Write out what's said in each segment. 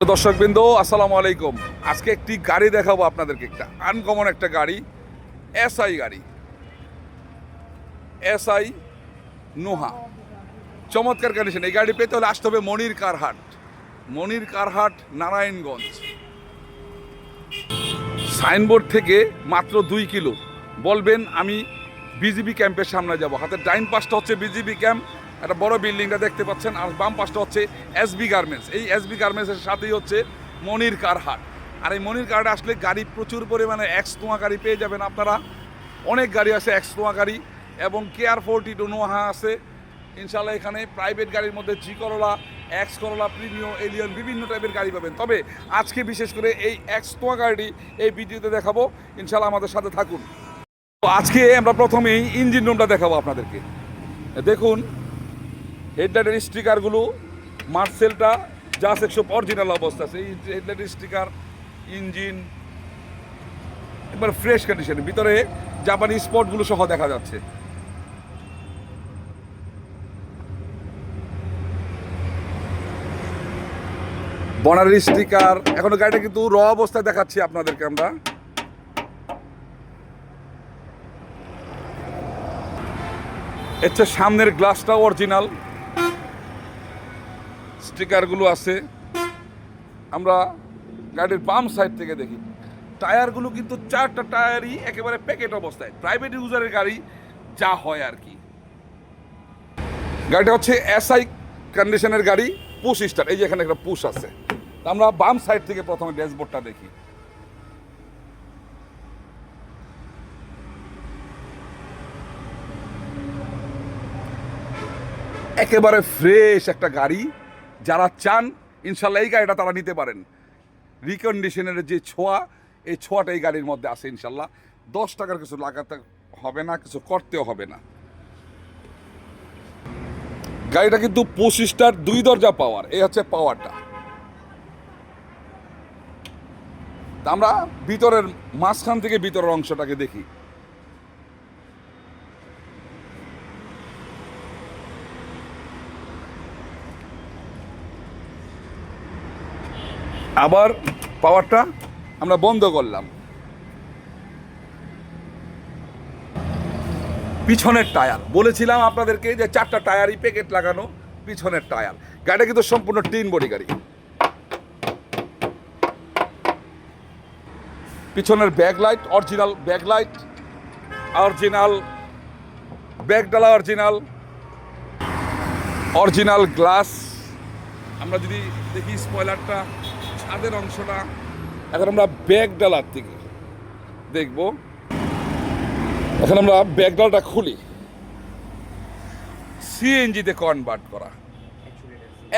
দর্শকবৃন্দ, আসসালামু আলাইকুম। আজকে একটি গাড়ি দেখাবো আপনাদেরকে, একটা আনকমন একটা গাড়ি এসআই গাড়ি। এসআই নোহা চমৎকার কন্ডিশন এই গাড়ি পেতে হলে আসতে হবে মনির কারহাট। মনির কারহাট, নারায়ণগঞ্জ। সাইনবোর্ড থেকে মাত্র দুই কিলো। বলবেন, আমি বিজিবি ক্যাম্পের সামনে যাব। হাতের ডাইন পাশটা হচ্ছে বিজিবি ক্যাম্প একটা বড় বিল্ডিংটা দেখতে পাচ্ছেন, আর বাম পাশটা হচ্ছে এসবি গার্মেন্টস। এই এসবি গার্মেন্টসের সাথেই হচ্ছে মনির কারহাট আর এই মনির কারহাট আসলে গাড়ি প্রচুর পরিমাণে এক্স নোয়া গাড়ি পেয়ে যাবেন আপনারা। অনেক গাড়ি আছে এক্স নোয়া গাড়ি, এবং কেয়ার ফোরটি টু নোহা আছে। ইনশাল্লাহ এখানে প্রাইভেট গাড়ির মধ্যে জি করলা, এক্স করলা, প্রিমিও, এলিয়ন বিভিন্ন টাইপের গাড়ি পাবেন। তবে আজকে বিশেষ করে এই এক্স নোয়া গাড়িটি এই ভিডিওতে দেখাবো। ইনশাল্লাহ আমাদের সাথে থাকুন। তো আজকে আমরা প্রথমেই ইঞ্জিন রুমটা দেখাবো আপনাদেরকে। দেখুন হেডলাইটের স্টিকারগুলো মার্সেলটা জাস্ট একশো অরিজিনাল অবস্থা এই হেডলাইটের স্টিকার ইঞ্জিন একবার ফ্রেশ কন্ডিশন ভিতরে জাপানি স্পটগুলো সহ দেখা যাচ্ছে। বনারের স্টিকার এখনও গাড়িটা কিন্তু র অবস্থায় দেখাচ্ছি আপনাদেরকে আমরা। হচ্ছে সামনের গ্লাসটা অরিজিনাল স্টিকারগুলো আছে, আমরা গাড়ির বাম সাইড থেকে দেখি। টায়ারগুলো কিন্তু চারটা টায়ারই একেবারে প্যাকেট অবস্থায়। প্রাইভেট ইউজারের গাড়ি যা হয় আর কি। গাড়িটা হচ্ছে এসআই কন্ডিশনের গাড়ি পুশ স্টার এই যে এখানে একটা পুশ আছে। আমরা বাম সাইড থেকে প্রথমে ড্যাশবোর্ডটা দেখি। একেবারে ফ্রেশ একটা গাড়ি। যারা চান, ইনশাল্লাহ এই গাড়িটা তারা নিতে পারেন। রিকন্ডিশনের যে ছোঁয়া, এই ছোঁয়াটা এই গাড়ির মধ্যে আছে ইনশাল্লাহ। দশ টাকার কিছু লাগাতে হবে না, কিছু করতেও হবে না। গাড়িটা কিন্তু পঁচিশটার দুই দরজা পাওয়ার, এই হচ্ছে পাওয়ারটা। আমরা ভিতরের মাঝখান থেকে ভিতরের অংশটাকে দেখি। আবার পাওয়ারটা আমরা বন্ধ করলাম। পিছনের টায়ার। বলেছিলাম আপনাদেরকে যে চারটা টায়ারই প্যাকেট লাগানো, পিছনের টায়ার। গাড়িটা কিন্তু সম্পূর্ণ টিন বডি গাড়ি। পিছনের back light original back light original ব্যাকডালা original original glass. আমরা যদি দেখি স্পয়লারটা ছাদের অংশটা। এখন আমরা ব্যাগ ডালার থেকে দেখব। এখন আমরা ব্যাগ ডালটা খুলি। সিএনজিতে কনভার্ট করা।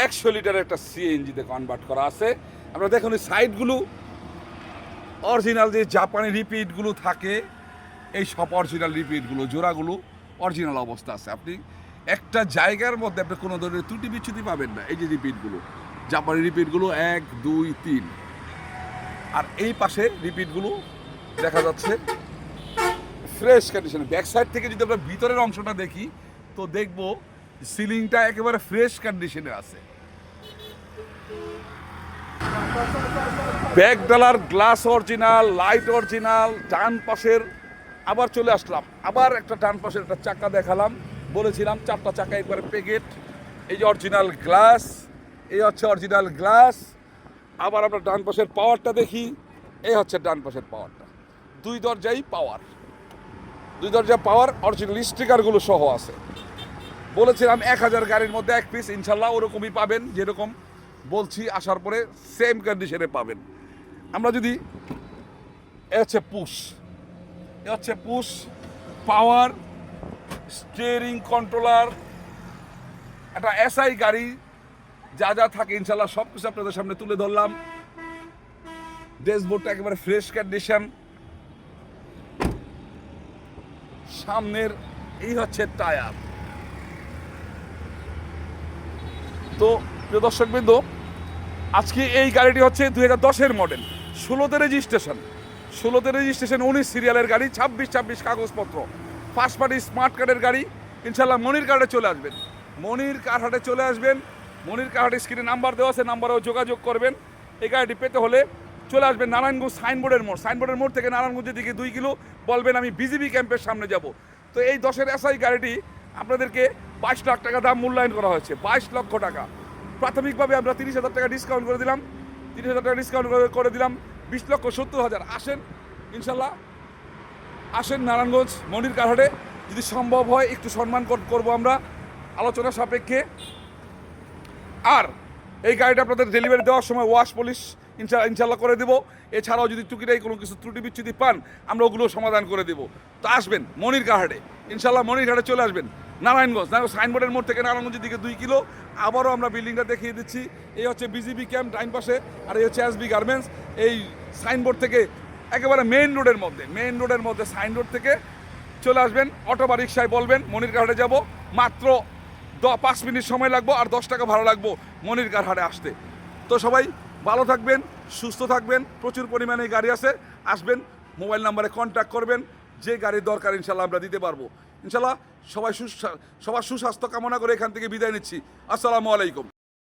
একশো লিটার একটা সিএনজিতে কনভার্ট করা আছে। আমরা দেখুন এই সাইডগুলো অরিজিনাল যে জাপানি রিপিটগুলো থাকে, এই সব অরিজিনাল রিপিটগুলো জোড়াগুলো অরিজিনাল অবস্থা আছে। আপনি একটা জায়গার মধ্যে আপনি কোনো ধরনের ত্রুটি বিচ্ছুতি পাবেন না, এই যে রিপিটগুলো জাপানি রিপিটগুলো এক, দুই, তিন। আর এই পাশে রিপিটগুলো দেখা যাচ্ছে ফ্রেশ কন্ডিশনে ব্যাক সাইড থেকে যদি আমরা ভিতরের অংশটা দেখি, তো দেখব সিলিংটা একেবারে ফ্রেশ কন্ডিশনে আছে। ব্যাক ডালার গ্লাস অরিজিনাল লাইট অরিজিনাল ডান পাশের। আবার চলে আসলাম। আবার একটা ডান পাশের একটা চাকা দেখালাম। বলেছিলাম, চারটা চাকা একবারে প্যাকেট। এই যে অরিজিনাল গ্লাস এই হচ্ছে অরিজিনাল গ্লাস আবার আমরা ডান পাশের পাওয়ারটা দেখি। এই হচ্ছে ডান পাশের পাওয়ারটা দুই দরজাই পাওয়ার দুই দরজা পাওয়ার অরিজিনাল স্টিকারগুলো সহ আছে। বলেছিলাম এক হাজার গাড়ির মধ্যে এক পিস ইনশাল্লাহ ওরকমই পাবেন, যেরকম বলছি, আসার পরে সেম কন্ডিশনে পাবেন। আমরা যদি এ হচ্ছে পুশ এ হচ্ছে পুশ পাওয়ার স্টিয়ারিং কন্ট্রোলার একটা এসআই গাড়ি যা যা থাকে, ইনশাল্লাহ সব কিছু আপনাদের সামনে তুলে ধরলাম। ড্যাশবোর্ডটা একেবারে ফ্রেশ কন্ডিশন সামনের এই হচ্ছে টায়ার তো, প্রিয় দর্শকবৃন্দ, আজকে এই গাড়িটি হচ্ছে দুই হাজার দশের মডেল ষোলোতে রেজিস্ট্রেশন ষোলোতে রেজিস্ট্রেশন উনিশ সিরিয়ালের গাড়ি, ছাব্বিশ ছাব্বিশ কাগজপত্র। ফার্স্ট পার্টি স্মার্ট কার্ডের গাড়ি। ইনশাল্লাহ মনির কার্ডে চলে আসবেন। মনির কারহাটে চলে আসবেন? মনির কারহাটে স্ক্রিনে নাম্বার দেওয়া আছে নাম্বারেও যোগাযোগ করবেন। এই গাড়িটি পেতে হলে চলে আসবেন নারায়ণগঞ্জ সাইনবোর্ডের মোড়। সাইনবোর্ডের মোড় থেকে নারায়ণগঞ্জের দিকে দুই কিলো। বলবেন, আমি বিজিবি ক্যাম্পের সামনে যাব। তো এই দশের এসআই গাড়িটি আপনাদেরকে বাইশ লাখ টাকা দাম মূল্যায়ন করা হয়েছে। বাইশ লক্ষ টাকা। প্রাথমিকভাবে আমরা তিরিশ হাজার টাকা ডিসকাউন্ট করে দিলাম। তিরিশ হাজার টাকা ডিসকাউন্ট করে- দিলাম। বিশ লক্ষ সত্তর হাজার। আসেন, ইনশাল্লাহ। আসেন নারায়ণগঞ্জ, মনির কারহাটে যদি সম্ভব হয়, একটু সম্মান কর- করব আমরা। আলোচনা সাপেক্ষে আর এই গাড়িটা আপনাদের ডেলিভারি দেওয়ার সময় ওয়াশ পলিশ ইনশা ইনশাল্লাহ করে দেবো। এছাড়াও যদি টুকিটাই কোনো কিছু ত্রুটি বিচ্ছুতি পান, আমরা ওগুলো সমাধান করে দেবো। তো আসবেন মনির কাহাটে ইনশাল্লাহ মনির ঘাটে চলে আসবেন। নারায়ণগঞ্জ। নারায়ণ সাইনবোর্ডের মোড় থেকে নারায়ণগঞ্জের দিকে দুই কিলো। আবারও আমরা বিল্ডিংটা দেখিয়ে দিচ্ছি। এই হচ্ছে বিজিবি ক্যাম্প টাইম পাশে আর এই হচ্ছে এসবি গার্মেন্টস এই সাইনবোর্ড থেকে একেবারে মেইন রোডের মধ্যে মেইন রোডের মধ্যে সাইন রোড থেকে চলে আসবেন। অটো বা রিক্সায় বলবেন মনির ঘাটে যাব। মাত্র পাঁচ মিনিট সময় লাগবো আর দশ টাকা ভাড়া লাগবো মনির হাটে আসতে। তো সবাই ভালো থাকবেন, সুস্থ থাকবেন, প্রচুর পরিমাণে গাড়ি আছে, আসবেন, মোবাইল নাম্বারে কন্ট্যাক্ট করবেন, যে গাড়ির দরকার ইনশাল্লাহ আমরা দিতে পারব। ইনশাল্লাহ সবাই সুস্বা- সবার সুস্বাস্থ্য কামনা করে এখান থেকে বিদায় নিচ্ছি। আসসালামু আলাইকুম।